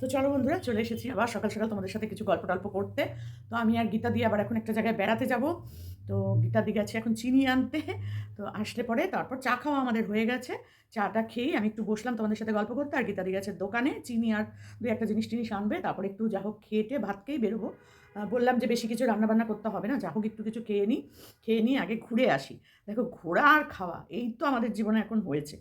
তো চলো বন্ধুরা, চলে এসেছি আবার। সকাল সকাল তোমাদের সাথে কিছু গল্প টল্প করতে। তো আমি আর গীতা দিয়ে আবার এখন একটা জায়গায় বেড়াতে যাব। তো গীতা দিয়ে গেছে এখন চিনি আনতে। তো আসলে পরে তারপর চা খাওয়া আমাদের হয়ে গেছে। চাটা খেয়েই আমি একটু বসলাম তোমাদের সাথে গল্প করতে। আর গীতা দিয়ে গেছে দোকানে চিনি আর দু একটা জিনিস টিনিস আনবে। তারপর একটু যা হোক খেয়েটে ভাত খেয়েই বেরোবো। বললাম যে বেশি কিছু রান্নাবান্না করতে হবে না। যা হোক একটু কিছু খেয়ে নিই খেয়ে নিই আগে ঘুরে আসি। দেখো ঘোরা আর খাওয়া, এই তো আমাদের জীবনে এখন হয়েছে।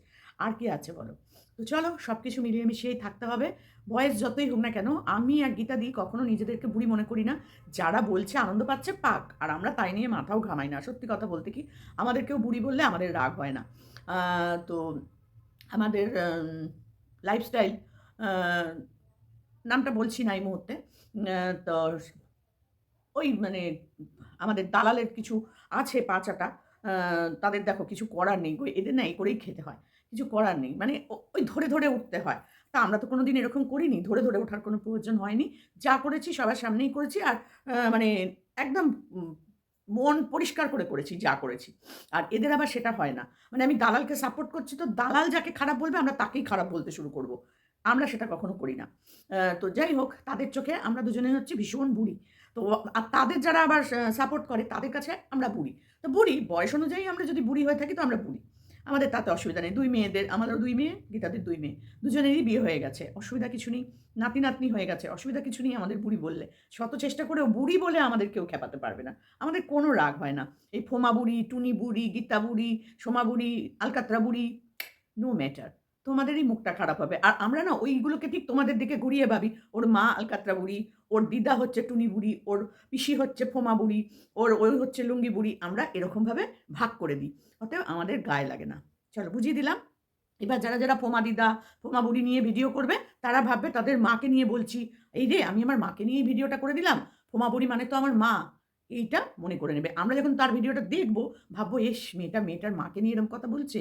আর কি আছে বলো? তো চলো সব কিছু মিলিয়ে মিশিয়েই থাকতে হবে। বয়স যতই হোক না কেন, আমি আর গীতা দিই কখনো নিজেদেরকে বুড়ি মনে করি না। যারা বলছে আনন্দ পাচ্ছে, পাক। আর আমরা তাই নিয়ে মাথাও ঘামাই না। সত্যি কথা বলতে কি, আমাদেরকেও বুড়ি বললে আমাদের রাগ হয় না। তো আমাদের লাইফস্টাইল নামটা বলছি না এই মুহূর্তে। তো ওই মানে আমাদের দালালের কিছু আছে পাঁচাটা তাদের দেখো, কিছু করার নেই। এদের না এই করেই খেতে হয়। কিছু করার নেই। মানে ওই ধরে ধরে উঠতে হয়। তা আমরা তো কোনো দিন এরকম করিনি। ধরে ধরে ওঠার কোনো প্রয়োজন হয়নি। যা করেছি সবার সামনেই করেছি আর মানে একদম মন পরিষ্কার করে করেছি যা করেছি। আর এদের আবার সেটা হয় না। মানে আমি দালালকে সাপোর্ট করছি তো দালাল যাকে খারাপ বলবে আমরা তাকেই খারাপ বলতে শুরু করব। আমরা সেটা কখনো করি না। তো যাই হোক, তাদের চোখে আমরা দুজনে হচ্ছে ভীষণ বুড়ি। তো আর তাদের যারা আবার সাপোর্ট করে তাদের কাছে আমরা বুড়ি। তো বুড়ি বয়স অনুযায়ী আমরা যদি বুড়ি হয়ে থাকি তো আমরা বুড়ি। আমাদের তাতে অসুবিধা নেই। দুই মেয়েদের, আমাদেরও দুই মেয়ে, গীতাদের দুই মেয়ে। দুজনেরই বিয়ে হয়ে গেছে। অসুবিধা কিছু নেই। নাতি, নাতনি হয়ে গেছে। অসুবিধা কিছু নেই আমাদের বুড়ি বললে। শত চেষ্টা করেও বুড়ি বলে আমাদের কেউ খেপাতে পারবে না। আমাদের কোনো রাগ হয় না। এই ফোমা বুড়ি, টুনি বুড়ি, গীতা বুড়ি, সোমা বুড়ি, আলকাত্রা বুড়ি নো ম্যাটার তোমাদেরই মুখটা খারাপ হবে। আর আমরা না ওইগুলোকে ঠিক তোমাদের দিকে ঘুরিয়ে ভাবি। ওর মা আলকাতরা বুড়ি, ওর দিদা হচ্ছে টুনি বুড়ি, ওর পিসি হচ্ছে ফোমা বুড়ি, ওর ওই হচ্ছে লুঙ্গি বুড়ি, আমরা এরকমভাবে ভাগ করে দিই। অতএব আমাদের গায়ে লাগে না। চলো বুঝিয়ে দিলাম। এবার যারা যারা ফোমা দিদা, ফোমা বুড়ি নিয়ে ভিডিও করবে, তারা ভাববে তাদের মাকে নিয়ে বলছি, এই রে, আমি আমার মাকে নিয়ে ভিডিওটা করে দিলাম? ফোমা বুড়ি মানে তো আমার মা। এইটা মনে করে নেবে। আমরা যখন তার ভিডিওটা দেখব, ভাববো এস মেয়েটা, মেয়েটার মাকে নিয়ে এরকম কথা বলছে?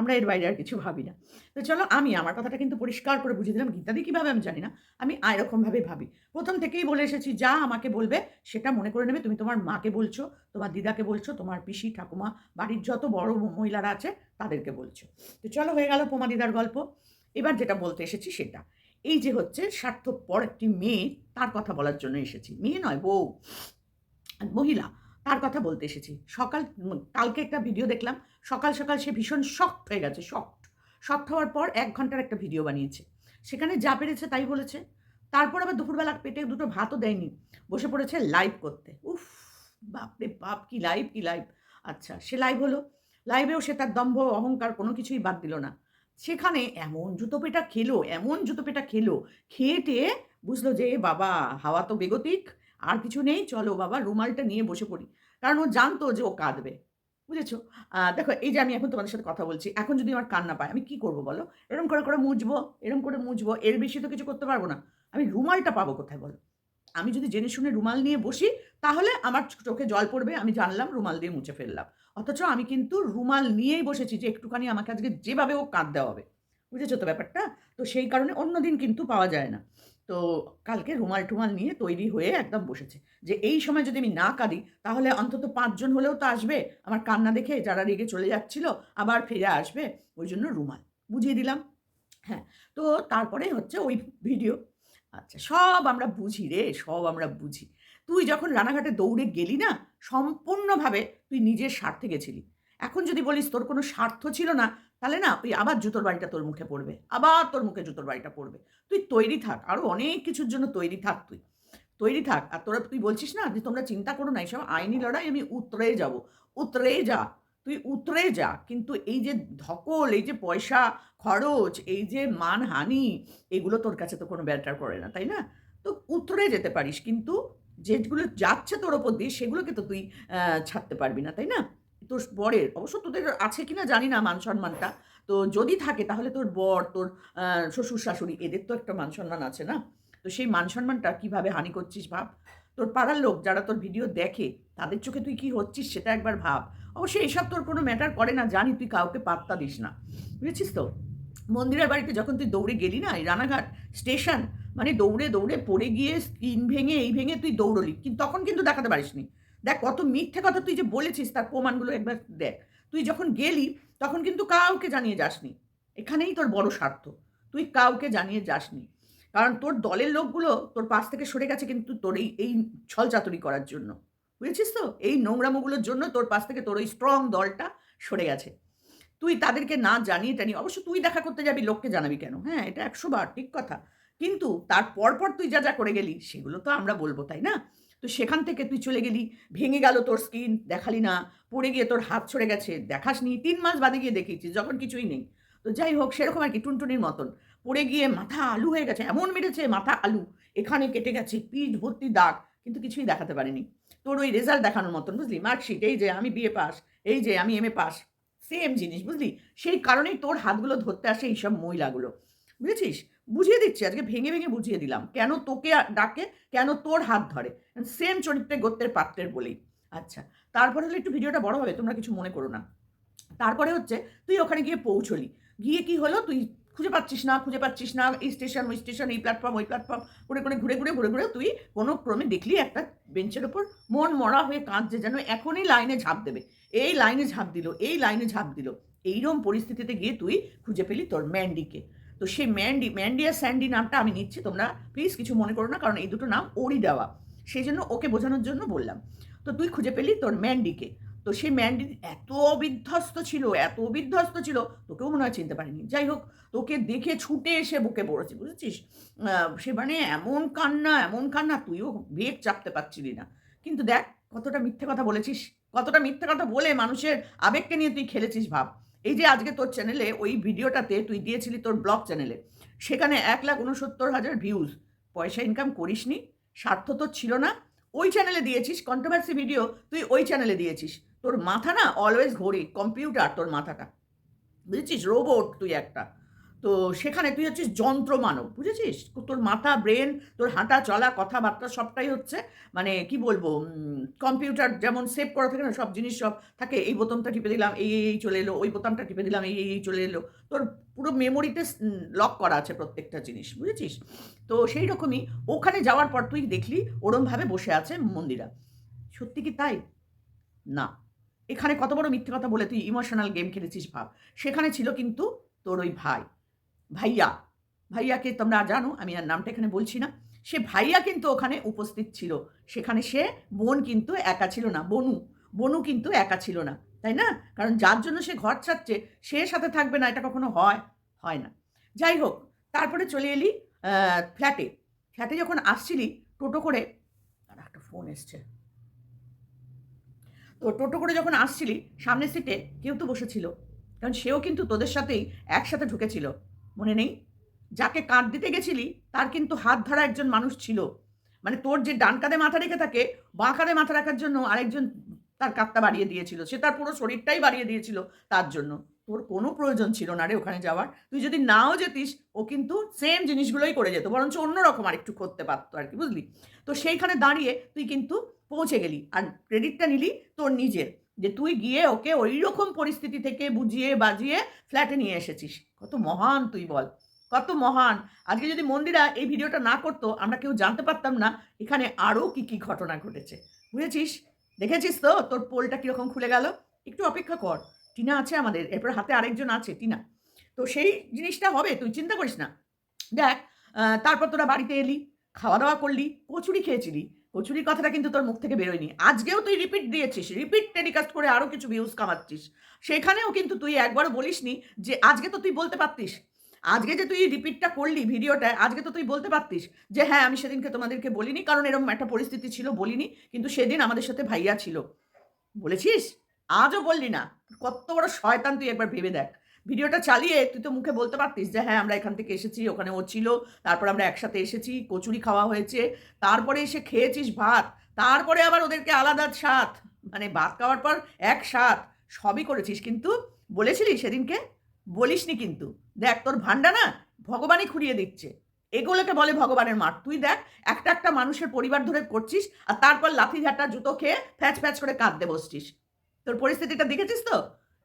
আমরা এর বাইরে আর কিছু ভাবি না। তো চলো আমি আমার কথাটা কিন্তু পরিষ্কার করে বুঝিয়ে দিলাম, গীতাদি কীভাবে আমি জানি না, আমি এরকমভাবে ভাবি। প্রথম থেকেই বলে এসেছি, যা আমাকে বলবে সেটা মনে করে নেবে, তুমি তোমার মাকে বলছো, তোমার দিদাকে বলছো, তোমার পিসি, ঠাকুমা, বাড়ির যত বড় মহিলারা আছে, তাদেরকে বলছো। তো চলো হয়ে গেল পোমা দিদার গল্প। এবার যেটা বলতে এসেছি সেটা, এই যে হচ্ছে স্বার্থপর একটি মেয়ে, তার কথা বলার জন্য এসেছি। মেয়ে নয়, বউ। মহিলা তার কথা বলতে এসেছি। সকাল কালকে একটা ভিডিও দেখলাম। সকাল সকাল সে ভীষণ শক্ট হয়ে গেছে শক্ট শক্ট হওয়ার পর এক ঘণ্টার একটা ভিডিও বানিয়েছে। সেখানে যা পেরেছে তাই বলেছে। তারপর আবার দুপুরবেলা পেটে দুটো ভাতও দেয়নি। বসে পড়েছে লাইভ করতে। উফ, বাপরে বাপ, কি লাইভ কি লাইভ আচ্ছা সে লাইভ হলো। লাইভেও সে তার দম্ভ, অহংকার কোনো কিছুই বাদ দিল না। সেখানে এমন জুতো পেটা খেলো, এমন জুতো পেটা খেলো। খেয়ে টেয়ে বুঝলো যে বাবা, হাওয়া তো বেগতিক। আর কিছু নেই, চলো বাবা, রুমালটা নিয়ে বসে পড়ি। কারণ ও জানতো যে ও কাঁদবে। বুঝেছ? দেখো, এই যে আমি এখন তোমাদের সাথে কথা বলছি, এখন যদি আমার কান্না পায়, আমি কি করব বলো? এরকম করে করে মুছবো এরকম করে মুছবো, এর বেশি তো কিছু করতে পারব না। আমি রুমালটা পাবো কোথায় বলো? আমি যদি জেনে শুনে রুমাল নিয়ে বসি, তাহলে আমার চোখে জল পড়বে, আমি জানলাম রুমাল দিয়ে মুছে ফেললাম। অথচ আমি কিন্তু রুমাল নিয়েই বসেছি যে একটুখানি আমাকে আজকে যেভাবে ও কাঁদতে হবে। বুঝেছ তো ব্যাপারটা? তো সেই কারণে অন্য দিন কিন্তু পাওয়া যায় না। তো কালকে রুমাল টুমাল নিয়ে তৈরি হয়ে একদম বসেছে। যে এই সময় যদি আমি না কাঁদি, তাহলে অন্তত পাঁচজন হলেও তো আসবে। আমার কান্না দেখে যারা রেগে চলে যাচ্ছিল, আবার ফিরে আসবে। ওই জন্য রুমাল। বুঝিয়ে দিলাম। হ্যাঁ তো তারপরে হচ্ছে ওই ভিডিও। আচ্ছা সব আমরা বুঝি রে, সব আমরা বুঝি। তুই যখন রানাঘাটে দৌড়ে গেলি না, সম্পূর্ণভাবে তুই নিজের স্বার্থে গেছিলি। এখন যদি বলিস তোর কোনো স্বার্থ ছিল না, তাহলে না ওই আবার জুতোর বাড়িটা তোর মুখে পড়বে, আবার তোর মুখে জুতোর বাড়িটা পড়বে। তুই তৈরি থাক আরও অনেক কিছুর জন্য তৈরি থাক তুই। তৈরি থাক, আর তোরা তুই বলছিস না যে তোমরা চিন্তা করো না, এইসব আইনি লড়াই আমি উতরে যাব, উতরে যা, তুই উতরে যা। কিন্তু এই যে ধকল, এই যে পয়সা খরচ, এই যে মানহানি, এগুলো তোর কাছে তো কোনো ব্যাটার করে না, তাই না? তো উতরে যেতে পারিস, কিন্তু যেগুলো যাচ্ছে তোর ওপর দিয়ে, সেগুলোকে তো তুই ছাড়তে পারবি না, তাই না? তোর বরের, অবশ্য তোদের আছে কিনা জানি না মান সম্মানটা। তো যদি থাকে তাহলে তোর বর, তোর শ্বশুর শাশুড়ি, এদের তো একটা মান সম্মান আছে না? তো সেই মান সম্মানটা কীভাবে হানি করছিস ভাব? তোর পাড়ার লোক যারা তোর ভিডিও দেখে, তাদের চোখে তুই কি হচ্ছিস সেটা একবার ভাব। অবশ্যই এসব তোর কোনো ম্যাটার করে না, জানি তুই কাউকে পাত্তা দিস না। বুঝেছিস তো? মন্দিরের বাড়িতে যখন তুই দৌড়ে গেলি না, এই রানাঘাট স্টেশন মানে দৌড়ে দৌড়ে পড়ে গিয়ে স্কিন ভেঙে, এই ভেঙে তুই দৌড়লি, কিন্তু তখন কিন্তু দেখাতে পারিসনি। দেখ কত মিথ্যে কথা তুই যে বলেছিস, তার প্রমাণগুলো একবার দেখ। তুই যখন গেলি, তখন কিন্তু কাউকে জানিয়ে যাসনি। এখানেই তোর বড় স্বার্থ। তুই কাউকে জানিয়ে যাসনি। কারণ তোর দলের লোকগুলো তোর পাশ থেকে সরে গেছে কিন্তু তোর এই এই ছলচাতুরি করার জন্য। বুঝেছিস তো? এই নোংরামোগুলোর জন্য তোর পাশ থেকে তোর ওই স্ট্রং দলটা সরে গেছে। তুই তাদেরকে না জানিয়ে টানি অবশ্য তুই দেখা করতে যাবি, লোককে জানাবি কেন? হ্যাঁ এটা একশো বার ঠিক কথা। কিন্তু তার পর তুই যা যা করে গেলি, সেগুলো তো আমরা বলব, তাই না? তো সেখান থেকে তুই চলে গেলি, ভেঙে গেল তোর স্কিন দেখালি না, পড়ে গিয়ে তোর হাত ছড়ে গেছে দেখাসনি তিন মাস বাদে গিয়ে দেখিয়েছিস, যখন কিছুই নেই। তো যাই হোক, সেরকম আর কি টুনটুনির মতন। পড়ে গিয়ে মাথা আলু হয়ে গেছে, এমন মেরেছে মাথা আলু, এখানে কেটে গেছে, পিঠ ভর্তি দাগ, কিন্তু কিছুই দেখাতে পারিনি। তোর ওই রেজাল্ট দেখানোর মতন, বুঝলি? মার্কশিট এই যে আমি বিএ পাস এই যে আমি এম এ পাস সেম জিনিস, বুঝলি? সেই কারণেই তোর হাতগুলো ধরতে আসে এইসব মহিলাগুলো বুঝেছিস? বুঝিয়ে দিচ্ছি, আজকে ভেঙে ভেঙে বুঝিয়ে দিলাম। কেন তোকে ডাকে, কেন তোর হাত ধরে? সেম চরিত্রে গোত্রের পাত্রের বলেই আচ্ছা তারপরে হলে একটু ভিডিওটা বড় হবে, তোমরা কিছু মনে করো না। তারপরে হচ্ছে, তুই ওখানে গিয়ে পৌঁছলি। গিয়ে কি হলো? তুই খুঁজে পাচ্ছিস না, খুঁজে পাচ্ছিস না, এই স্টেশন ওই স্টেশন এই প্ল্যাটফর্ম ওই প্ল্যাটফর্ম করে করে ঘুরে ঘুরে ঘুরে ঘুরে তুই কোনো ক্রমে দেখলি একটা বেঞ্চের ওপর মন মরা হয়ে কাঁদছে যেন এখনই লাইনে ঝাঁপ দেবে। এই লাইনে ঝাঁপ দিল, এই লাইনে ঝাঁপ দিল। এইরকম পরিস্থিতিতে গিয়ে তুই খুঁজে পেলি তোর ম্যান্ডিকে তো সেই ম্যান্ডি ম্যান্ডি আর স্যান্ডি নামটা আমি নিচ্ছি, তোমরা প্লিজ কিছু মনে করো না, কারণ এই দুটো নাম ওরই দেওয়া। সেই জন্য ওকে বোঝানোর জন্য বললাম। তো তুই খুঁজে পেলি তোর ম্যান্ডিকে তো সেই ম্যান্ডি এত বিধ্বস্ত ছিল, এত বিধ্বস্ত ছিল, তোকেও মনে হয় চিনতে পারিনি। যাই হোক, তোকে দেখে ছুটে এসে বুকে পড়েছে, বুঝেছিস? সে মানে এমন কান্না এমন কান্না, তুইও বেগ চাপতে পারছিলি না। কিন্তু দেখ, কতটা মিথ্যে কথা বলেছিস, কতটা মিথ্যে কথা বলে মানুষের আবেগকে নিয়ে তুই খেলেছিস ভাব। এই যে আজকে তোর চ্যানেলে ওই ভিডিওটাতে তুই দিয়েছিলি তোর ব্লগ চ্যানেলে সেখানে এক লাখ উনসত্তর হাজার ভিউজ পয়সা ইনকাম করিসনি, স্বার্থ তোর ছিল না। ওই চ্যানেলে দিয়েছিস কন্ট্রোভার্সি ভিডিও তুই ওই চ্যানেলে দিয়েছিস। তোর মাথা না অলওয়েজ ঘড়ি কম্পিউটার তোর মাথাটা। বুঝেছিস? রোবট তুই একটা। তো সেখানে তুই হচ্ছিস যন্ত্র মানব, বুঝেছিস? তোর মাথা ব্রেন তোর হাঁটা, চলা, কথাবার্তা সবটাই হচ্ছে মানে কি বলব কম্পিউটার যেমন সেভ করা থাকে না, সব জিনিস সব থাকে, এই বোতামটা টিপে দিলাম, এই এই চলে এলো, ওই বোতামটা টিপে দিলাম, এই এই চলে এলো। তোর পুরো মেমোরিতে লক করা আছে প্রত্যেকটা জিনিস, বুঝেছিস? তো সেই রকমই ওখানে যাওয়ার পর তুই দেখলি ওরমভাবে বসে আছে মন্দিরা। সত্যি কি তাই? না। এখানে কত বড় মিথ্যে কথা বলে তুই ইমোশনাল গেম খেলেছিস ভাব। সেখানে ছিল কিন্তু তোর ওই ভাই। ভাইয়া, ভাইয়াকে তোমরা জানো, আমি আর নামটা এখানে বলছি না। সে ভাইয়া কিন্তু ওখানে উপস্থিত ছিল। সেখানে সে বোন কিন্তু একা ছিল না, বনু। বনু কিন্তু একা ছিল না, তাই না? কারণ যার জন্য সে ঘর ছাড়ছে, সে সাথে থাকবে না, এটা কখনো হয় হয় না। যাই হোক, তারপরে চলে এলি ফ্ল্যাটে ফ্ল্যাটে যখন আসছিলি, টোটো করে, আর একটা ফোন এসছে। তো টোটো করে যখন আসছিলি, সামনের সিটে কেউ তো বসেছিল, কারণ সেও কিন্তু তোদের সাথেই একসাথে ঢুকেছিল। মনে নেই? যাকে কাঁধ দিতে গেছিলি, তার কিন্তু হাত ধরা একজন মানুষ ছিল। মানে তোর যে ডান কাঁধে মাথা রেখে থাকে, বাঁ কাঁধে মাথা রাখার জন্য আরেকজন তার কাঁধটা বাড়িয়ে দিয়েছিল। সে তার পুরো শরীরটাই বাড়িয়ে দিয়েছিল তার জন্য। তোর কোনো প্রয়োজন ছিল না রে ওখানে যাওয়ার। তুই যদি নাও যেতিস, ও কিন্তু সেম জিনিসগুলোই করে যেত, বরঞ্চ অন্যরকম আর একটু করতে পারতো আর কি, বুঝলি? তো সেইখানে দাঁড়িয়ে তুই কিন্তু পৌঁছে গেলি। আর ক্রেডিটটা নিলি তোর নিজের। যে তুই গিয়ে ওকে ওই রকম পরিস্থিতি থেকে বুঝিয়ে বাজিয়ে ফ্ল্যাটে নিয়ে এসেছিস। কত মহান তুই বল, কত মহান। আজকে যদি মন্দিরা এই ভিডিওটা না করতো, আমরা কেউ জানতে পারতাম না এখানে আরও কি কি ঘটনা ঘটেছে। বুঝেছিস? দেখেছিস তো? তোর পোলটা কীরকম খুলে গেল? একটু অপেক্ষা কর। টিনা আছে আমাদের, এরপর হাতে আরেকজন আছে, টিনা। তো সেই জিনিসটা হবে, তুই চিন্তা করিস না। দেখ তারপর তোরা বাড়িতে এলি খাওয়া দাওয়া করলি, কচুরি খেয়েছিলি। কচুরির কথাটা কিন্তু তোর মুখ থেকে বেরোয়নি। আজকেও তুই রিপিট দিয়েছিস রিপিট টেলিকাস্ট করে আরও কিছু ভিউজ কামাচ্ছিস। সেখানেও কিন্তু তুই একবারও বলিসনি যে আজকে তো তুই বলতে পারতিস। আজকে যে তুই রিপিটটা করলি ভিডিওটায় আজকে তো তুই বলতে পারতিস যে হ্যাঁ আমি সেদিনকে তোমাদেরকে বলিনি, কারণ এরকম একটা পরিস্থিতি ছিল বলিনি, কিন্তু সেদিন আমাদের সাথে ভাইয়া ছিল। বলেছিস? আজও বললি না। কত বড় শয়তান তুই একবার ভেবে দেখ। ভিডিওটা চালিয়ে তুই তো মুখে বলতে পারতিস যে হ্যাঁ আমরা এখান থেকে এসেছি, ওখানে ও ছিল, তারপর আমরা একসাথে এসেছি, কচুরি খাওয়া হয়েছে, তারপরে এসে খেয়েছিস ভাত, তারপরে আবার ওদেরকে আলাদা স্বাদ মানে ভাত খাওয়ার পর এক স্বাদ, সবই করেছিস কিন্তু, বলেছিলি সেদিনকে? বলিসনি কিন্তু। দেখ, তোর ভান্ডা না ভগবানই খুঁড়িয়ে দিচ্ছে। এগুলোকে বলে ভগবানের মাঠ। তুই দেখ, একটা একটা মানুষের পরিবার ধরে করছিস আর তারপর লাথি ঝাঁটা, জুতো খেয়ে ফ্যাচ ফ্যাচ করে কাঁদতে বসছিস। তোর পরিস্থিতিটা দেখেছিস তো?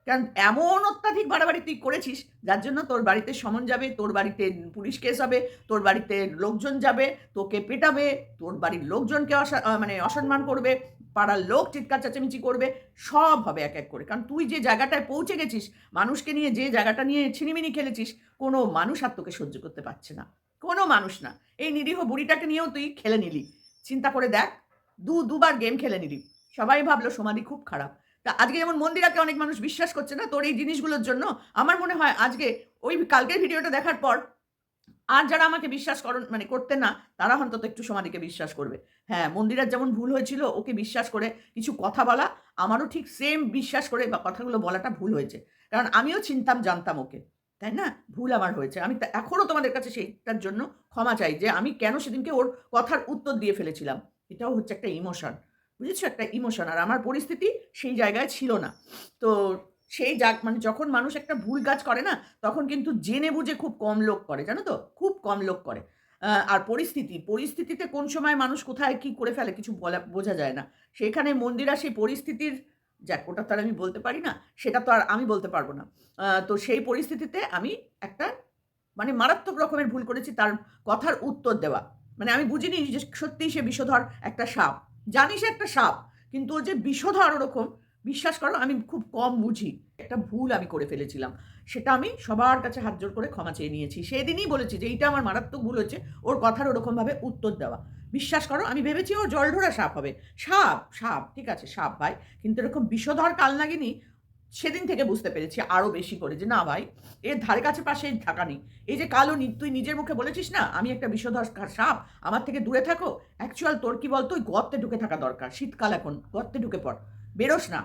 কারণ এমন অত্যাধিক বাড়াবাড়ি তুই করেছিস, যার জন্য তোর বাড়িতে সমন যাবে, তোর বাড়িতে পুলিশ কেস হবে, তোর বাড়িতে লোকজন যাবে, তোকে পেটাবে, তোর বাড়ির লোকজনকে মানে অসম্মান করবে, পাড়ার লোক চিৎকার চেঁচামেচি করবে, সব হবে এক এক করে। কারণ তুই যে জায়গাটায় পৌঁছে গেছিস, মানুষকে নিয়ে যে জায়গাটা নিয়ে ছিনিমিনি খেলেছিস, কোনো মানুষ আর তোকে সহ্য করতে পারছে না। কোনো মানুষ না। এই নিরীহ বুড়িটাকে নিয়েও তুই খেলে নিলি। চিন্তা করে দেখ দু দুবার গেম খেলে নিলি। সবাই ভাবলো সমাধি খুব খারাপ। তা আজকে যেমন মন্দিরাকে অনেক মানুষ বিশ্বাস করছে না, তোর এই জিনিসগুলোর জন্য আমার মনে হয় আজকে ওই কালকের ভিডিওটা দেখার পর আর যারা আমাকে বিশ্বাস করেন মানে করতে না, তারা অন্তত একটু সমাধিকে বিশ্বাস করবে। হ্যাঁ মন্দিরার যেমন ভুল হয়েছিল, ওকে বিশ্বাস করে কিছু কথা বলা, আমারও ঠিক সেম বিশ্বাস করে বা কথাগুলো বলাটা ভুল হয়েছে। কারণ আমিও চিনতাম, জানতাম ওকে। তাই না? ভুল আমার হয়েছে। আমি এখনও তোমাদের কাছে সেইটার জন্য ক্ষমা চাই যে আমি কেন সেদিনকে ওর কথার উত্তর দিয়ে ফেলেছিলাম। এটাও হচ্ছে একটা ইমোশন বুঝেছ? একটা ইমোশন আর আমার পরিস্থিতি সেই জায়গায় ছিল না। তো সেই যা মানে যখন মানুষ একটা ভুল কাজ করে না, তখন কিন্তু জেনে বুঝে খুব কম লোক করে, জানো তো? খুব কম লোক করে। আর পরিস্থিতি, পরিস্থিতিতে কোন সময় মানুষ কোথায় কি করে ফেলে কিছু বলা, বোঝা যায় না। সেখানে মন্দিরা সেই পরিস্থিতির, যাক, ওটা তো আর আমি বলতে পারি না, সেটা তো আর আমি বলতে পারব না। তো সেই পরিস্থিতিতে আমি একটা মানে মারাত্মক রকমের ভুল করেছি, তার কথার উত্তর দেওয়া। মানে আমি বুঝিনি যে সত্যিই সে বিষধর একটা সাপ। জানি সে একটা সাপ, কিন্তু ও যে বিষধর ওরকম, বিশ্বাস করো আমি খুব কম বুঝি। একটা ভুল আমি করে ফেলেছিলাম। সেটা আমি সবার কাছে হাত জোর করে ক্ষমা চেয়ে নিয়েছি। সেদিনই বলেছি যে এইটা আমার মারাত্মক ভুল হচ্ছে ওর কথার ওরকমভাবে উত্তর দেওয়া। বিশ্বাস করো, আমি ভেবেছি ও জলঢোরা সাপ হবে। সাপ সাপ, ঠিক আছে, সাপ ভাই, কিন্তু এরকম বিষধর কালনাগিনী সেদিন থেকে বুঝতে পেরেছি আরও বেশি করে যে, না ভাই, এর ধারে কাছে পাশে ঢাকা নেই। এই যে কালো তুই নিজের মুখে বলেছিস না, আমি একটা বিষধর সাপ, আমার থেকে দূরে থাকো। অ্যাকচুয়াল তোর কি বলতো, ওই গর্তে ঢুকে থাকা দরকার, শীতকাল এখন, গর্তে ঢুকে পড়। বেরোস না।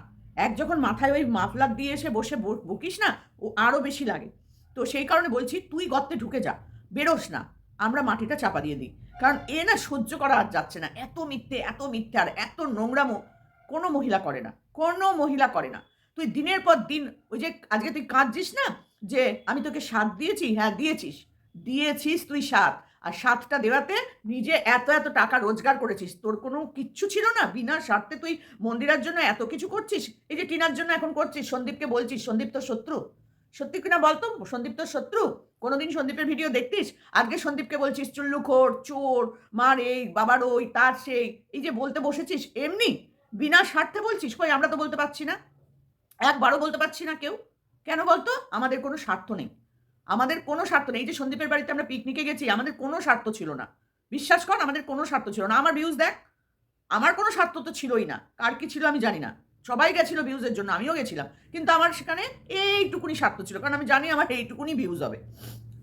এক যখন মাথায় ওই মাফলার দিয়ে এসে বসে বকিস না, ও আরও বেশি লাগে। তো সেই কারণে বলছি, তুই গর্তে ঢুকে যা, বেরোস না, আমরা মাটিটা চাপা দিয়ে দিই। কারণ এ না সহ্য করা আর যাচ্ছে না, এত মিথ্যে এত মিথ্যে, আর এত নোংরামো, কোনো মহিলা করে না, কোনো মহিলা করে না। তুই দিনের পর দিন ওই যে আজকে তুই কাঁদছিস না? যে আমি তোকে সাথ দিয়েছি? হ্যাঁ দিয়েছিস। দিয়েছিস তুই সাথ আর সাতটা দেওয়াতে নিজে এত এত টাকা রোজগার করেছিস। তোর কোনো কিচ্ছু ছিল না? বিনা স্বার্থে তুই মন্দিরের জন্য এত কিছু করছিস? এই যে টিনার জন্য এখন করছিস, সন্দীপকে বলছিস, সন্দীপ তো শত্রু। সত্যি কিনা বলতো সন্দীপ তো শত্রু? কোনোদিন সন্দীপের ভিডিও দেখতিস? আজকে সন্দীপকে বলছিস চুল্লুখোর চোর, মার এই, বাবার ওই, তার সেই, এই যে বলতে বসেছিস, এমনি? বিনা স্বার্থে বলছিস? কই, আমরা তো বলতে পারছি না। একবারও বলতে পারছি না কেউ। কেন বলতো? আমাদের কোনো স্বার্থ নেই। আমাদের কোনো স্বার্থ নেই। এই যে সন্দীপের বাড়িতে আমরা পিকনিকে গেছি, আমাদের কোনো স্বার্থ ছিল না। বিশ্বাস কর, আমাদের কোনো স্বার্থ ছিল না। আমার ভিউজ দেখ, আমার কোনো স্বার্থ তো ছিলই না। কার কি ছিল আমি জানি না। সবাই গেছিল ভিউজের জন্য, আমিও গেছিলাম। কিন্তু আমার সেখানে এইটুকুনি স্বার্থ ছিল, কারণ আমি জানি আমার এইটুকুনি ভিউজ হবে।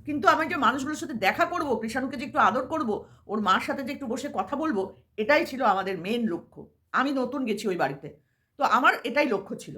কিন্তু আমি যে মানুষগুলোর সাথে দেখা করব, কৃষাণুকে যে একটু আদর করব, ওর মার সাথে যে একটু বসে কথা বলব, এটাই ছিল আমাদের মেন লক্ষ্য। আমি নতুন গেছি ওই বাড়িতে। তো আমার এটাই লক্ষ্য ছিল।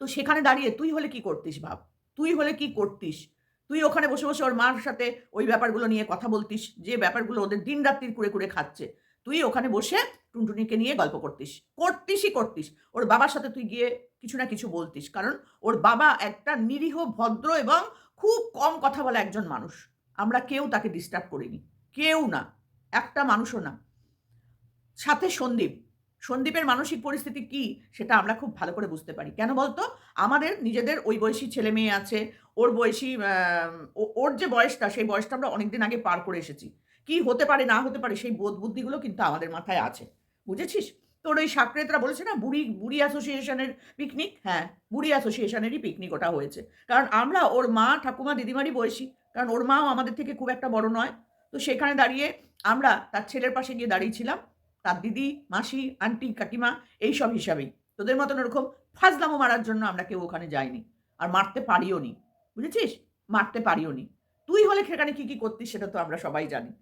তো সেখানে দাঁড়িয়ে তুই হলে কি করতিস ভাব? তুই হলে কি করতিস? তুই ওখানে বসে বসে ওর মার সাথে ওই ব্যাপারগুলো নিয়ে কথা বলতিস, যে ব্যাপারগুলো ওদের দিন রাত্রির কুড়ে কুড়ে খাচ্ছে। তুই ওখানে বসে টুনটুনিকে নিয়ে গল্প করতিস। করতিসই করতিস। ওর বাবার সাথে তুই গিয়ে কিছু না কিছু বলতিস, কারণ ওর বাবা একটা নিরীহ, ভদ্র এবং খুব কম কথা বলা একজন মানুষ। আমরা কেউ তাকে ডিস্টার্ব করিনি। কেউ না। একটা মানুষও না। সাথে সন্দীপ। সন্দীপের মানসিক পরিস্থিতি কি সেটা আমরা খুব ভালো করে বুঝতে পারি। কেন বলতো? আমাদের নিজেদের ওই বয়সী ছেলে মেয়ে আছে, ওর বয়সী ওর যে বয়সটা, সেই বয়সটা আমরা অনেকদিন আগে পার করে এসেছি। কি হতে পারে, না হতে পারে, সেই বোধ বুদ্ধিগুলো কিন্তু আমাদের মাথায় আছে। বুঝেছিস? তোর ওই সাকরেতরা বলেছে না, বুড়ি বুড়ি অ্যাসোসিয়েশনের পিকনিক হ্যাঁ বুড়ি অ্যাসোসিয়েশনেরই পিকনিক ওটা হয়েছে। কারণ আমরা, ওর মা, ঠাকুমা, দিদিমারই বয়সী। কারণ ওর মাও আমাদের থেকে খুব একটা বড় নয়। তো সেখানে দাঁড়িয়ে আমরা তার ছেলের পাশে গিয়ে দাঁড়িয়েছিলাম তার দিদি, মাসি, আন্টি, কাকিমা এইসব হিসাবেই। তোদের মতন ওরকম ফাজলামো মারার জন্য আমরা কেউ ওখানে যাইনি। আর মারতে পারিও নি। বুঝেছিস? মারতে পারিও নি। তুই হলে সেখানে কি কি করতিস সেটা তো আমরা সবাই জানি।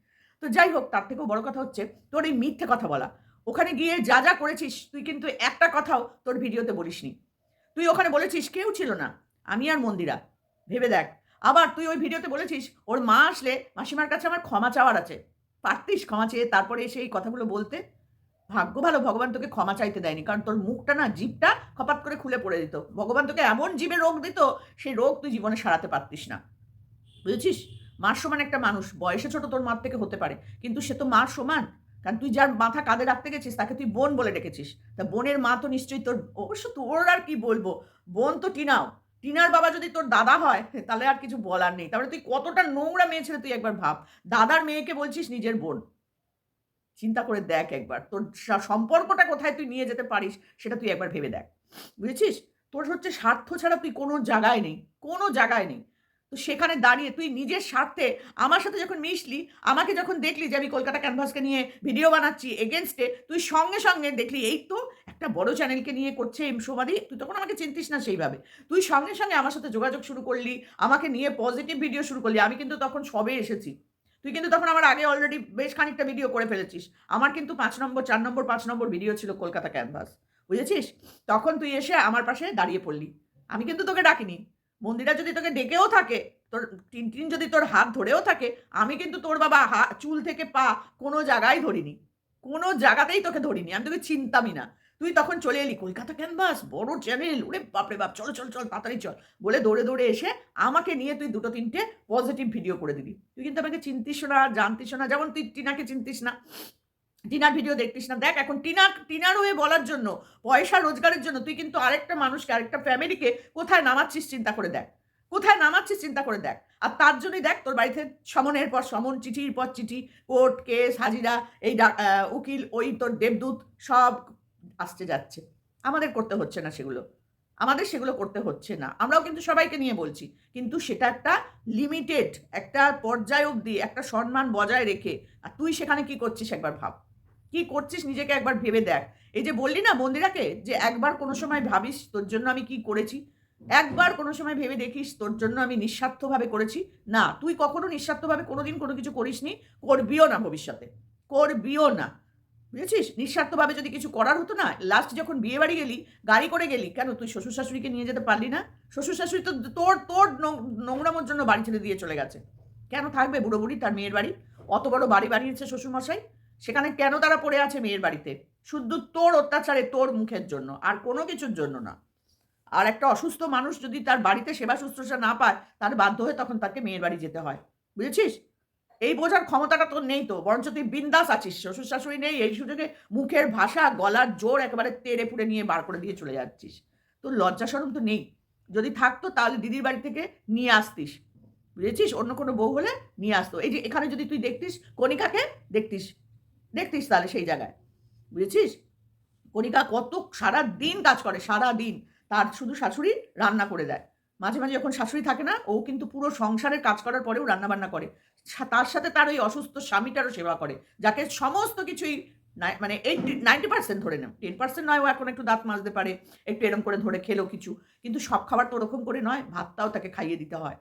তো যাই হোক, তার থেকেও বড় কথা হচ্ছে, তোর এই মিথ্যে কথা বলা। ওখানে গিয়ে যা যা করেছিস, তুই কিন্তু একটা কথাও তোর ভিডিওতে বলিসনি। তুই ওখানে বলেছিস, কেউ ছিল না। আমি আর মন্দিরা। ভেবে দেখ। আবার তুই ওই ভিডিওতে বলেছিস, ওর মা আসলে মাসিমার কাছে আমার ক্ষমা চাওয়ার আছে। পারতিস ক্ষমা চেয়ে তারপরে এসে এই কথাগুলো বলতে? ভাগ্য ভালো, ভগবান তোকে ক্ষমা চাইতে দেয়নি। কারণ তোর মুখটা না জিভটা খপাত করে খুলে পড়ে দিত। ভগবান তোকে এমন জীবে রোগ দিত সেই রোগ তুই জীবনে সারাতে পারতিস না। বুঝেছিস? মার সমান একটা মানুষ, বয়সে ছোট তোর মার থেকে হতে পারে, কিন্তু সে তো মার সমান। কারণ তুই যার মাথা কাঁধে রাখতে গেছিস, তাকে তুই বোন বলে ডেকেছিস। তা বোনের মা তো নিশ্চয়ই তোর, অবশ্য তোর আর কি বলব? বোন তো টিনাও। টিনার বাবা যদি তোর দাদা হয়, তাহলে আর কিছু বলার নেই। তাহলে তুই কতটা নোংরা মেয়ে ছেলে তুই একবার ভাব। দাদার মেয়েকে বলছিস নিজের বোন। চিন্তা করে দেখ একবার। তোর সম্পর্কটা কোথায় তুই নিয়ে যেতে পারিস, সেটা তুই একবার ভেবে দেখ। বুঝেছিস? তোর হচ্ছে স্বার্থ ছাড়া তুই কোনো জায়গায় নেই, কোনো জায়গায় নেই। তো সেখানে দাঁড়িয়ে তুই নিজের স্বার্থে আমার সাথে যখন মিশলি, আমাকে যখন দেখলি যে আমি কলকাতা ক্যানভাসকে নিয়ে ভিডিও বানাচ্ছি এগেনস্টে তুই সঙ্গে সঙ্গে দেখলি, এই তো একটা বড় চ্যানেলকে নিয়ে করছে এম সোমাদি, তুই তখন আমাকে চিনতিস না সেইভাবে। তুই সঙ্গে সঙ্গে আমার সাথে যোগাযোগ শুরু করলি, আমাকে নিয়ে পজিটিভ ভিডিও শুরু করলি, আমি কিন্তু তখন সবে এসেছি। তুই কিন্তু তখন আমার আগে অলরেডি বেশ খানিকটা ভিডিও করে ফেলেছিস। আমার কিন্তু পাঁচ নম্বর, চার নম্বর, পাঁচ নম্বর ভিডিও ছিল কলকাতা ক্যানভাস বুঝেছিস? তখন তুই এসে আমার পাশে দাঁড়িয়ে পড়লি। আমি কিন্তু তোকে ডাকিনি। মন্দিরা যদি তোকে ডেকেও থাকে, তোর টিন টিন যদি তোর হাত ধরেও থাকে, আমি কিন্তু তোর বাবা হা, চুল থেকে পা কোনো জায়গায় ধরিনি। কোনো জায়গাতেই তোকে ধরিনি। আমি তোকে চিনতামই না। তুই তখন চলে এলি কলকাতা ক্যানভাস, বড় চ্যানেল ওরে বাপরে বাপ, চল চল চল, তাড়াতাড়ি চল, বলে দৌড়ে দৌড়ে এসে আমাকে নিয়ে তুই দুটো, তিনটে পজিটিভ ভিডিও করে দিবি তুই কিন্তু আমাকে চিনতিস না, জানতিস না, যেমন তুই টিনাকে চিনতিস না। টিনার ভিডিও দেখতিস না। দেখ, এখন টিনা, টিনার হয়ে বলার জন্য, পয়সা রোজগারের জন্য তুই কিন্তু আরেকটা মানুষকে, আরেকটা ফ্যামিলিকে কোথায় নামাচ্ছিস চিন্তা করে দেখ। কোথায় নামাচ্ছিস চিন্তা করে দেখ। আর তার জন্যই দেখ, তোর বাড়িতে সমনের পর সমন, চিঠির পর চিঠি, কোর্ট কেস, হাজিরা, এই উকিল, ওই তোর দেবদূত, সব আসতে যাচ্ছে। আমাদের করতে হচ্ছে না সেগুলো। আমাদের সেগুলো করতে হচ্ছে না। আমরাও কিন্তু সবাইকে নিয়ে বলছি, কিন্তু সেটা একটা লিমিটেড একটা পর্যায় অবধি, একটা সম্মান বজায় রেখে, আর তুই সেখানে কি করছিস একবার ভাব। কি করছিস নিজেকে একবার ভেবে দেখ। এই যে বললি না মন্দিরাকে যে একবার কোনো সময় ভাবিস তোর জন্য আমি কি করেছি? একবার কোনো সময় ভেবে দেখিস তোর জন্য আমি নিঃস্বার্থভাবে করেছি? না, তুই কখনো নিঃস্বার্থভাবে কোনোদিন কোনো কিছু করিসনি, করবিও না ভবিষ্যতে। করবিও না। বুঝেছিস? নিঃস্বার্থভাবে যদি কিছু করার হতো না লাস্ট যখন বিয়ে বাড়ি গেলি, গাড়ি করে গেলি, কেন তুই শ্বশুর শাশুড়িকে নিয়ে যেতে পারলি না? শ্বশুর শাশুড়ি তো তোর তোর নোংরামোর জন্য বাড়ি ছেড়ে দিয়ে চলে গেছে। কেন থাকবে বুড়ো বুড়ি তার মেয়ের বাড়ি? অত বড় বাড়ি বানিয়েছে শ্বশুরমশাই। সেখানে কেন তারা পড়ে আছে মেয়ের বাড়িতে? শুধু তোর অত্যাচারে তোর মুখের জন্য, আর কোনো কিছুর জন্য না। আর একটা অসুস্থ মানুষ যদি তার বাড়িতে সেবা শুশ্রূষা না পায়, তার বাধ্য হয়ে তখন তাকে মেয়ের বাড়ি যেতে হয়। বুঝেছিস? এই বোঝার ক্ষমতাটা তোর নেই তো, বরঞ্চ তুই বিন্দাস আছিস। শ্বশুর শাশুড়ি নেই, এই সুযোগে মুখের ভাষা, গলার জোর একেবারে তেড়ে ফুড়ে নিয়ে বার করে দিয়ে চলে যাচ্ছিস। তোর লজ্জা সরম তো নেই। যদি থাকতো তাহলে দিদির বাড়ি থেকে নিয়ে আসতিস। বুঝেছিস? অন্য কোনো বউ হলে নিয়ে আসতো। এই যে এখানে যদি তুই দেখতিস, কণিকাকে দেখতিস দেখতিস তাহলে সেই জায়গায়। বুঝেছিস? কণিকা কত সারা দিন কাজ করে সারা দিন তার শুধু শাশুড়ি রান্না করে দেয়। মাঝে মাঝে যখন শাশুড়ি থাকে না, ও কিন্তু পুরো সংসারের কাজ করার পরেও রান্না বান্না করে তার সাথে তার ওই অসুস্থ স্বামীটারও সেবা করে, যাকে সমস্ত কিছুই মানে এইটি নাইনটি পার্সেন্ট ধরে নেব টেন পার্সেন্ট নয়, ও এখন একটু দাঁত মাজতে পারে, একটু এরম করে ধরে খেলো কিছু। কিন্তু সব খাবার তো ওরকম করে নয়, ভাতটাও তাকে খাইয়ে দিতে হয়।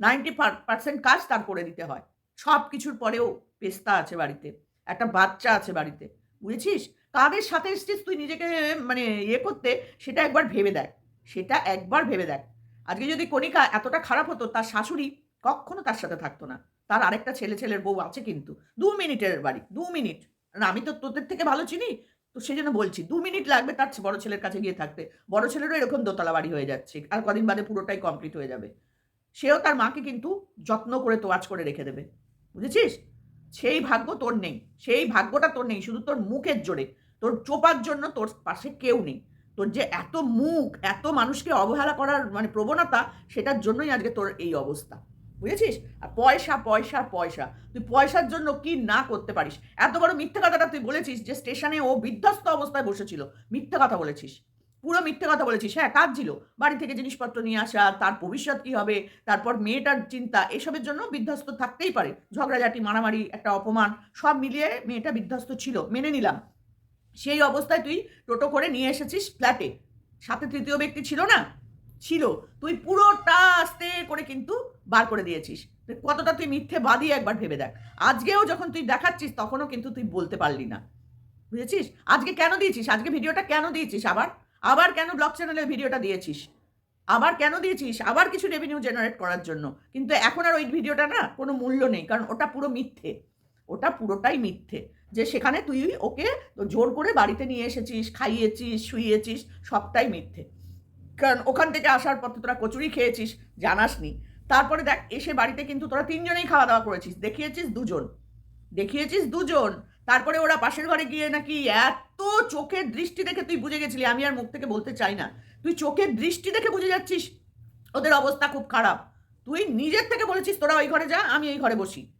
নাইনটি পার্সেন্ট কাজ তার করে দিতে হয়। সব কিছুর পরেও পেস্তা আছে বাড়িতে, একটা বাচ্চা আছে বাড়িতে। বুঝেছিস? কাদের সাথে এসছিস তুই নিজেকে মানে ইয়ে করতে, সেটা একবার ভেবে দেখ। সেটা একবার ভেবে দেখ। আজকে যদি কণিকা এতটা খারাপ হতো, তার শাশুড়ি কখনো তার সাথে থাকতো না। তার আরেকটা ছেলে, ছেলের বউ আছে কিন্তু। দু মিনিটের বাড়ি, দু মিনিট। না, আমি তো তোদের থেকে ভালো চিনি, তো সেই জন্য বলছি, দু মিনিট লাগবে তার বড় ছেলের কাছে গিয়ে থাকতে। বড় ছেলেরও এরকম দোতলা বাড়ি হয়ে যাচ্ছে, আর কদিন বাদে পুরোটাই কমপ্লিট হয়ে যাবে। সেও তার মাকে কিন্তু যত্ন করে তোয়াজ করে রেখে দেবে। বুঝেছিস? সেই ভাগ্য তোর নেই, সেই ভাগ্যটা তোর নেই, শুধু তোর মুখের জোরে। তোর চোপার জন্য তোর পাশে কেউ নেই। তোর যে এত মুখ, এত মানুষকে অবহেলা করার মানে প্রবণতা, সেটার জন্যই আজকে তোর এই অবস্থা। বুঝেছিস? আর পয়সা পয়সা পয়সা। তুই পয়সার জন্য কি না করতে পারিস? এত বড় মিথ্যে কথাটা তুই বলেছিস যে স্টেশনে ও বিধ্বস্ত অবস্থায় বসেছিল। মিথ্যে কথা বলেছিস। পুরো মিথ্যে কথা বলেছিস। হ্যাঁ কাজ ছিল বাড়ি থেকে জিনিসপত্র নিয়ে আসা, তার ভবিষ্যৎ কী হবে, তারপর মেয়েটার চিন্তা, এসবের জন্য বিধ্বস্ত থাকতেই পারে। ঝগড়াঝাটি, মারামারি, একটা অপমান, সব মিলিয়ে মেয়েটা বিধ্বস্ত ছিল। মেনে নিলাম। সেই অবস্থায় তুই টোটো করে নিয়ে এসেছিস ফ্ল্যাটে সাথে তৃতীয় ব্যক্তি ছিল না? ছিল। তুই পুরোটা আস্তে করে কিন্তু বার করে দিয়েছিস। কতটা তুই মিথ্যে বাদিয়ে একবার ভেবে দেখ। আজকেও যখন তুই দেখাচ্ছিস, তখনও কিন্তু তুই বলতে পারলি না। বুঝেছিস? আজকে কেন দিয়েছিস? আজকে ভিডিওটা কেন দিয়েছিস আবার? আবার কেন ব্লগ চ্যানেলে ভিডিওটা দিয়েছিস? আবার কেন দিয়েছিস? আবার কিছু রেভিনিউ জেনারেট করার জন্য। কিন্তু এখন আর ওই ভিডিওটা না কোনো মূল্য নেই, কারণ ওটা পুরো মিথ্যে। ওটা পুরোটাই মিথ্যে। যে সেখানে তুই ওকে জোর করে বাড়িতে নিয়ে এসেছিস, খাইয়েছিস, শুইয়েছিস, সবটাই মিথ্যে। কারণ ওখান থেকে আসার পর তো তোরা কচুরি খেয়েছিস, জানাসনি। তারপরে দেখ, এসে বাড়িতে কিন্তু তোরা তিনজনেই খাওয়া দাওয়া করেছিস। দেখিয়েছিস দুজন। দেখিয়েছিস দুজন। তারপরে ওরা পাশের ঘরে গিয়ে নাকি এত চোখের দৃষ্টি দেখে তুই বুঝে গেছিলি, আমি আর মুখ থেকে বলতে চাই না। তুই চোখের দৃষ্টি দেখে বুঝে যাচ্ছিস। ওদের অবস্থা খুব খারাপ। তুই নিজের থেকে বলেছিস, তোরা ওই ঘরে যা, আমি এই ঘরে বসি।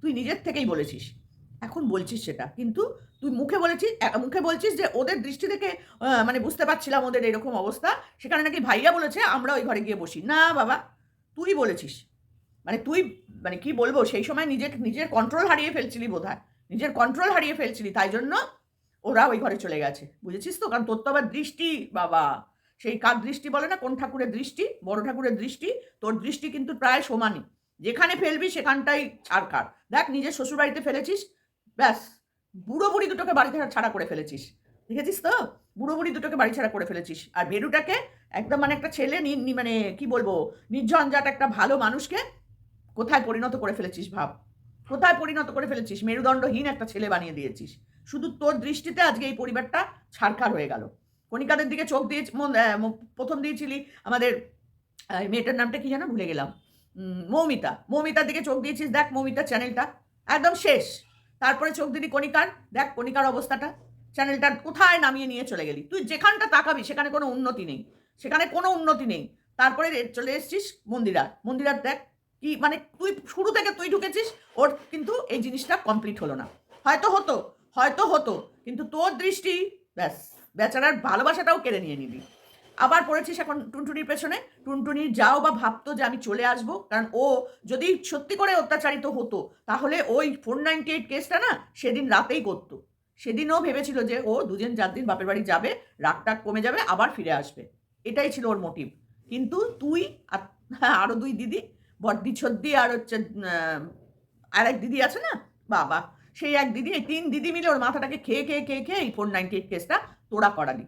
তুই নিজের থেকেই বলেছিস। এখন বলছিস সেটা। কিন্তু তুই মুখে বলেছিস মুখে বলছিস যে ওদের দৃষ্টি থেকে মানে বুঝতে পারছিলাম ওদের এরকম অবস্থা। সেখানে নাকি ভাইয়া বলেছে, আমরা ওই ঘরে গিয়ে বসি। না বাবা, তুই বলেছিস। মানে তুই মানে কি বলব, সেই সময় নিজের নিজের কন্ট্রোল হারিয়ে ফেলছিলি বোধ নিজের কন্ট্রোল হারিয়ে ফেলছিলি, তাই জন্য ওরা ওই ঘরে চলে গেছে। বুঝেছিস তো? কারণ তোর তো আবার দৃষ্টি, বাবা। সেই কার দৃষ্টি বলে না? কোন ঠাকুরের দৃষ্টি? বড় ঠাকুরের দৃষ্টি। তোর দৃষ্টি কিন্তু প্রায় সমানই। যেখানে ফেলবি সেখানটাই ছাড়কার দেখ, নিজের শ্বশুরবাড়িতে ফেলেছিস, ব্যাস। বুড়ো বুড়ি দুটোকে বাড়ি ছাড়া করে ফেলেছিস। দেখেছিস তো? বুড়ো বুড়ি দুটোকে বাড়ি ছাড়া করে ফেলেছিস। আর বেরুটাকে একদম মানে একটা ছেলে মানে কি বলব? নির্ঝঞ্ঝাট একটা ভালো মানুষকে কোথায় পরিণত করে ফেলেছিস ভাব? কোথায় পরিণত করে ফেলেছিস? মেরুদণ্ডহীন একটা ছেলে বানিয়ে দিয়েছিস। শুধু তোর দৃষ্টিতে আজকে এই পরিবারটা ছাড়খার হয়ে গেল। কণিকাদের দিকে চোখ দিয়ে প্রথম দিয়েছিলি আমাদের মেয়েটার নামটা কি যেন ভুলে গেলাম। মৌমিতা। মৌমিতার দিকে চোখ দিয়েছিস, দেখ মৌমিতার চ্যানেলটা একদম শেষ। তারপরে চোখ দিলি কণিকার। দেখ কণিকার অবস্থাটা। চ্যানেলটা কোথায় নামিয়ে নিয়ে চলে গেলি? তুই যেখানটা তাকাবি, সেখানে কোনো উন্নতি নেই। সেখানে কোনো উন্নতি নেই। তারপরে চলে এসেছিস মন্দিরার। মন্দিরার দেখ কি মানে তুই শুরু থেকে তুই ঢুকেছিস, ওর কিন্তু এই জিনিসটা কমপ্লিট হলো না। হয়তো হতো হয়তো হতো, কিন্তু তোর দৃষ্টি, ব্যাস, বেচারার ভালোবাসাটাও কেড়ে নিয়ে নিবি। আবার পড়েছিস এখন টুনটুনির পেছনে? টুনটুনির যাও বা ভাবতো যে আমি চলে আসব। কারণ ও যদি সত্যি করে অত্যাচারিত হতো তাহলে ওই ফোর নাইনটি এইট কেসটা না সেদিন রাতেই করতো। সেদিনও ভেবেছিল যে ও দুদিন চার দিন বাপের বাড়ি যাবে রাগ টাগ কমে যাবে আবার ফিরে আসবে। এটাই ছিল ওর মোটিভ কিন্তু তুই আর হ্যাঁ, আরও দুই দিদি বর্দি ছদ্দি আর হচ্ছে আর এক দিদি আছে না? বাবা সেই এক দিদি এই তিন দিদি মিলে ওর মাথাটাকে খেয়ে খেয়ে খেয়ে খেয়ে এই ফোর নাইনটি এইট কেসটা তোরা করালি।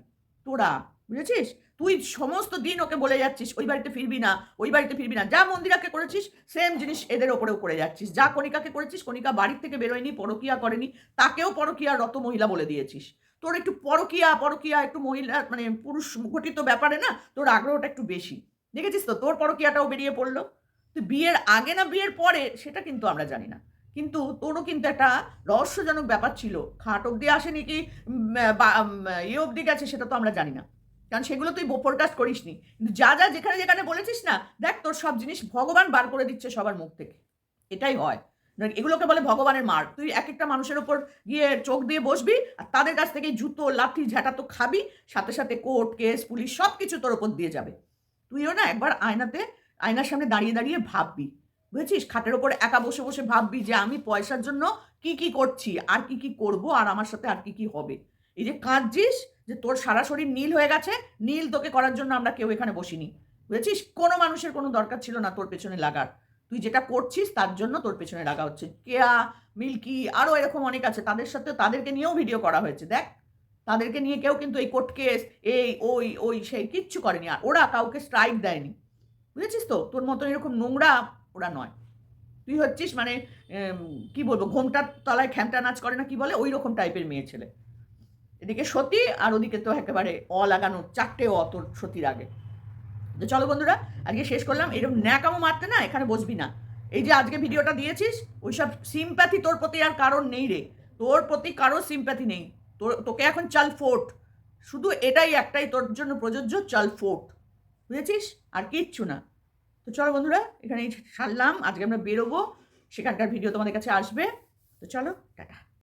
তোরা বুঝেছিস? তুই সমস্ত দিন ওকে বলে যাচ্ছিস, ওই বাড়িতে ফিরবি না, ওই বাড়িতে ফিরবি না। যা মন্দিরাকে করেছিস সেম জিনিস এদের ওপরেও করে যাচ্ছিস। যা কণিকাকে করেছিস, কণিকা বাড়ির থেকে বেরোয়নি, পরকিয়া করেনি, তাকেও পরকিয়া রত মহিলা বলে দিয়েছিস। তোর একটু পরকিয়া পরকিয়া একটু মহিলা মানে পুরুষ ঘটিত ব্যাপারে না, তোর আগ্রহটা একটু বেশি। দেখেছিস তো, তোর পরকিয়াটাও বেরিয়ে পড়ল। তুই বিয়ের আগে না, বিয়ের পরে, সেটা কিন্তু আমরা জানি না। কিন্তু তোরও কিন্তু একটা রহস্যজনক ব্যাপার ছিল। খাট অব্দি আসেনি কি ইয়ে অব্দি গেছে, সেটা তো আমরা জানি না। কারণ সেগুলো তুই ফোরকাস্ট করিস নি কিন্তু যা যা যেখানে যেখানে বলেছিস না, দেখ তোর সব জিনিস ভগবান বার করে দিচ্ছে সবার মুখ থেকে। এটাই হয়। এগুলোকে বলে ভগবানের মার। তুই এক একটা মানুষের ওপর গিয়ে চোখ দিয়ে বসবি আর তাদের কাছ থেকে জুতো, লাঠি, ঝাঁটা তো খাবি, সাথে সাথে কোর্ট কেস, পুলিশ সব কিছু তোর ওপর দিয়ে যাবে। তুইও না একবার আয়নাতে, আয়নার সামনে দাঁড়িয়ে দাঁড়িয়ে ভাববি। বুঝেছিস? খাটের ওপর একা বসে বসে ভাববি যে আমি পয়সার জন্য কি কি করছি, আর কি কি করব, আর আমার সাথে আর কি কি হবে। এই যে কাঁদছিস যে তোর সারা শরীর নীল হয়ে গেছে, নীল তোকে করার জন্য আমরা কেউ এখানে বসিনি। বুঝেছিস? কোনো মানুষের কোনো দরকার ছিল না তোর পেছনে লাগার। তুই যেটা করছিস তার জন্য তোর পেছনে লাগা হচ্ছে। কেয়া, মিল্কি, আরও এরকম অনেক আছে। তাদের সাথে, তাদেরকে নিয়েও ভিডিও করা হয়েছে। দেখ, তাদেরকে নিয়ে কেউ কিন্তু এই কোর্ট কেস এই, ওই ওই, সেই কিচ্ছু করেনি। আর ওরা কাউকে স্ট্রাইক দেয়নি। বুঝেছিস তো? তোর মতন এরকম নোংরা ওরা নয়। তুই হচ্ছিস মানে কি বলব? ঘোমটার তলায় খ্যামটা নাচ করে না কি বলে? ওই রকম টাইপের মেয়ে ছেলে। এদিকে সতী আর ওদিকে তো একেবারে অ লাগানো চারটে অ তোর সতীর আগে। তো চলো বন্ধুরা, আজকে শেষ করলাম। এরকম ন্যাকামো মারতে না এখানে বসবি না। এই যে আজকে ভিডিওটা দিয়েছিস, ওইসব সিম্প্যাথি তোর প্রতি আর কারণ নেই রে। তোর প্রতি কারও সিম্প্যাথি নেই। তোর, তোকে এখন চাল ফোর্ট শুধু এটাই একটাই তোর জন্য প্রযোজ্য, চাল ফোর্ট বুঝেছিস? আর কিচ্ছু না। তো চলো বন্ধুরা, এখানেই সারলাম। আজকে আমরা বেরোবো। সেখানকার ভিডিও তোমাদের কাছে আসবে। তো চলো, টাটা।